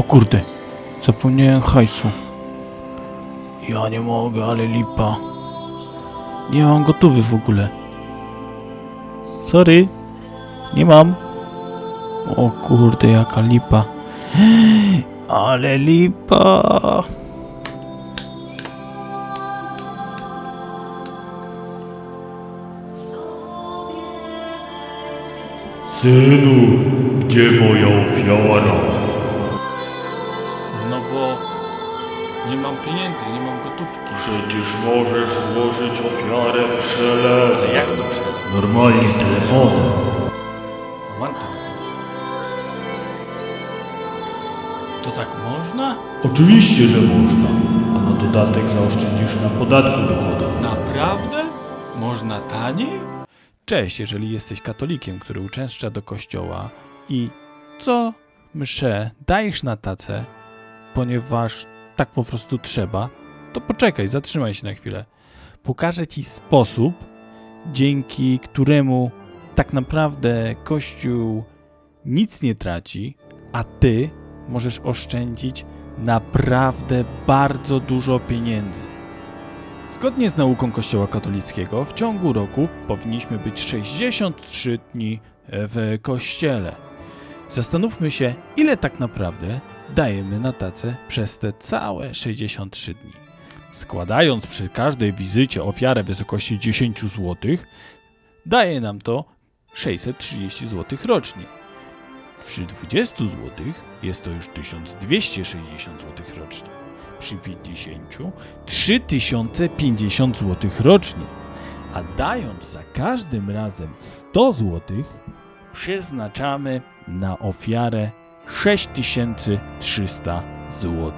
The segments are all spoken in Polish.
O kurde, zapomniałem hajsu. Ja nie mogę, ale lipa. Nie mam gotowy w ogóle. Sorry, nie mam. O kurde, jaka lipa. Ale lipa. Synu, gdzie moja ofiara? Bo nie mam pieniędzy, nie mam gotówki. Przecież możesz złożyć ofiarę przelewem. Jak to przejdę? Normalnie telefonem. To tak można? Oczywiście, że można. A na dodatek zaoszczędzisz na podatku dochodowym. Naprawdę? Można taniej? Cześć, jeżeli jesteś katolikiem, który uczęszcza do kościoła i co mszę dajesz na tacę, ponieważ tak po prostu trzeba, to poczekaj, zatrzymaj się na chwilę. Pokażę ci sposób, dzięki któremu tak naprawdę kościół nic nie traci, a ty możesz oszczędzić naprawdę bardzo dużo pieniędzy. Zgodnie z nauką Kościoła katolickiego, w ciągu roku powinniśmy być 63 dni w kościele. Zastanówmy się, ile tak naprawdę dajemy na tacę przez te całe 63 dni. Składając przy każdej wizycie ofiarę w wysokości 10 zł, daje nam to 630 zł rocznie. Przy 20 zł jest to już 1260 zł rocznie. Przy 50 3050 zł rocznie, a dając za każdym razem 100 zł, przeznaczamy na ofiarę 6300 zł.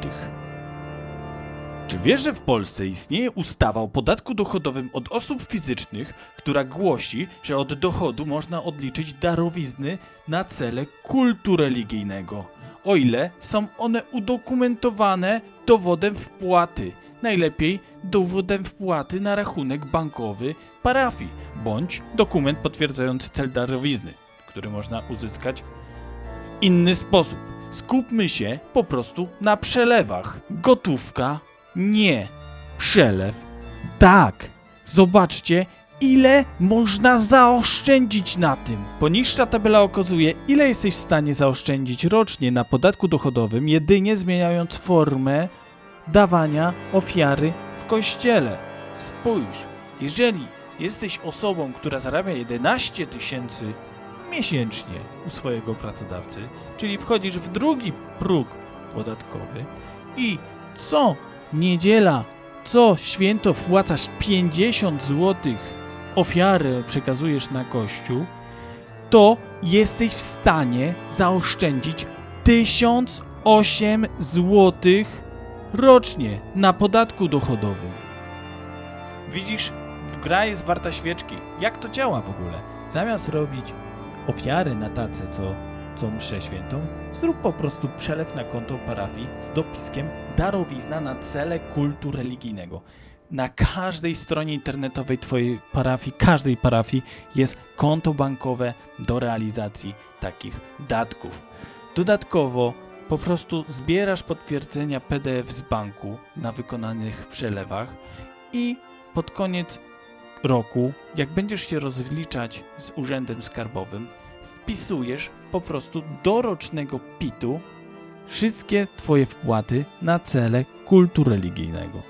Czy wiesz, że w Polsce istnieje ustawa o podatku dochodowym od osób fizycznych, która głosi, że od dochodu można odliczyć darowizny na cele kultu religijnego, o ile są one udokumentowane dowodem wpłaty, najlepiej dowodem wpłaty na rachunek bankowy parafii, bądź dokument potwierdzający cel darowizny, który można uzyskać inny sposób. Skupmy się po prostu na przelewach. Gotówka nie. Przelew tak. Zobaczcie, ile można zaoszczędzić na tym. Poniższa tabela okazuje, ile jesteś w stanie zaoszczędzić rocznie na podatku dochodowym, jedynie zmieniając formę dawania ofiary w kościele. Spójrz, jeżeli jesteś osobą, która zarabia 11 tysięcy miesięcznie u swojego pracodawcy, czyli wchodzisz w drugi próg podatkowy i co niedziela, co święto wpłacasz 50 zł ofiarę przekazujesz na kościół, to jesteś w stanie zaoszczędzić 1008 zł rocznie na podatku dochodowym. Widzisz, w gra jest warta świeczki. Jak to działa w ogóle? Zamiast robić ofiary na tacę, co, co mszę świętą, zrób po prostu przelew na konto parafii z dopiskiem darowizna na cele kultu religijnego. Na każdej stronie internetowej Twojej parafii, każdej parafii jest konto bankowe do realizacji takich datków. Dodatkowo po prostu zbierasz potwierdzenia PDF z banku na wykonanych przelewach i pod koniec roku, jak będziesz się rozliczać z urzędem skarbowym, wpisujesz po prostu do rocznego PIT-u wszystkie Twoje wpłaty na cele kultu religijnego.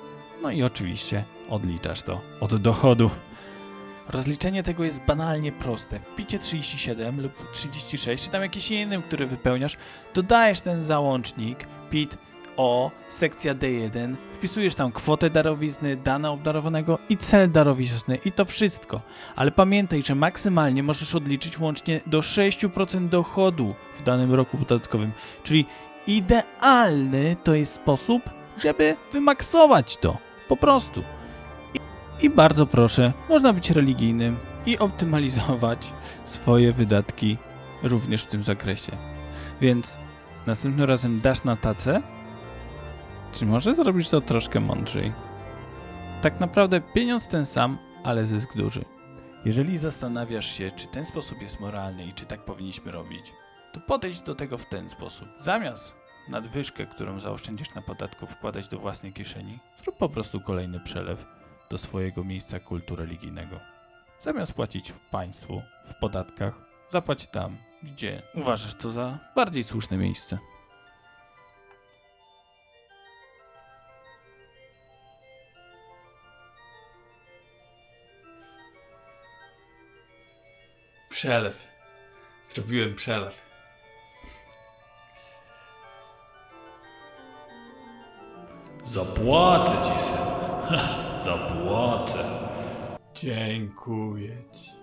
No i oczywiście odliczasz to od dochodu. Rozliczenie tego jest banalnie proste. W picie 37 lub 36, czy tam jakiś innym, który wypełniasz, dodajesz ten załącznik PIT O, sekcja D1, wpisujesz tam kwotę darowizny, dane obdarowanego i cel darowizny i to wszystko. Ale pamiętaj, że maksymalnie możesz odliczyć łącznie do 6% dochodu w danym roku podatkowym. Czyli idealny to jest sposób, żeby wymaksować to. Po prostu. I, I bardzo proszę, można być religijnym i optymalizować swoje wydatki również w tym zakresie. Więc następnym razem dasz na tacę, czy może zrobisz to troszkę mądrzej? Tak naprawdę pieniądz ten sam, ale zysk duży. Jeżeli zastanawiasz się, czy ten sposób jest moralny i czy tak powinniśmy robić, to podejdź do tego w ten sposób. Zamiast nadwyżkę, którą zaoszczędzisz na podatku, wkładać do własnej kieszeni, zrób po prostu kolejny przelew do swojego miejsca kultu religijnego. Zamiast płacić w państwu, w podatkach, zapłać tam, gdzie uważasz to za bardziej słuszne miejsce. Przelew. Zrobiłem przelew. Zapłacę ci, syn. Zapłacę. Dziękuję ci.